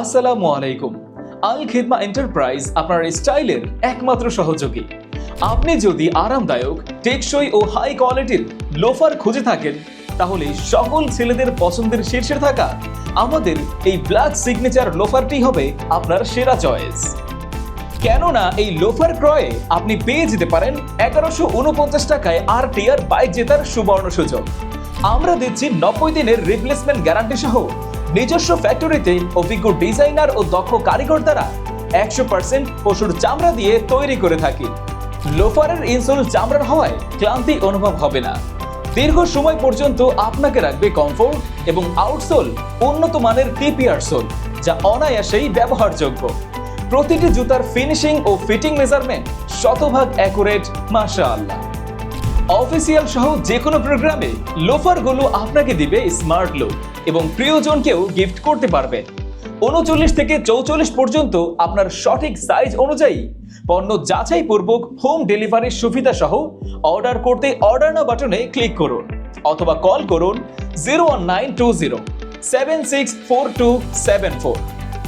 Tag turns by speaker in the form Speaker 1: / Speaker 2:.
Speaker 1: আসসালামু আলাইকুম। আল খেদমা এন্টারপ্রাইজ আপনার স্টাইলের একমাত্র সহযোগী। আপনি যদি আরামদায়ক, টেকসই ও হাই কোয়ালিটির লোফার খুঁজে থাকেন, তাহলে সকল ছেলেদের পছন্দের শীর্ষে থাকা আমাদের এই ব্ল্যাক সিগনেচার লোফারটি হবে আপনার সেরা চয়েস কেননা এই লোফার ক্রয়ে আপনি পেয়ে যেতে পারেন এগারোশো উনপঞ্চাশ টাকায় আর টিআর বাইক জেতার সুবর্ণ সুযোগ। আমরা দিচ্ছি নব্বই দিনের রিপ্লেসমেন্ট গ্যারান্টি সহ নিজস্ব ফ্যাক্টরিতে অভিজ্ঞ ডিজাইনার ও দক্ষ কারিগর দ্বারা একশো পার্সেন্ট পশুর চামড়া দিয়ে তৈরি করে থাকি। লোফারের ইনসোল চামড়ার হওয়ায় ক্লান্তি অনুভব হবে না। দীর্ঘ সময় পর্যন্ত আপনাকে রাখবে কমফোর্ট এবং আউটসোল উন্নত মানের টিপিআর সোল যা অনায়াসেই ব্যবহারযোগ্য। প্রতিটি জুতার ফিনিশিং ও ফিটিং মেজারমেন্ট শতভাগ অ্যাকুরেট মাশা আল্লাহ অফিসিয়াল সহ যে কোনো প্রোগ্রামে লোফারগুলো আপনাকে দিবে স্মার্ট লুক এবং প্রিয়জনকেও গিফট করতে পারবেন উনচল্লিশ থেকে চৌচল্লিশ পর্যন্ত আপনার সঠিক সাইজ অনুযায়ী পণ্য যাচাই পূর্বক হোম ডেলিভারির সুবিধা সহ অর্ডার করতে অর্ডার না বাটনে ক্লিক করুন অথবা কল করুন zero one nine two zero seven six four two seven four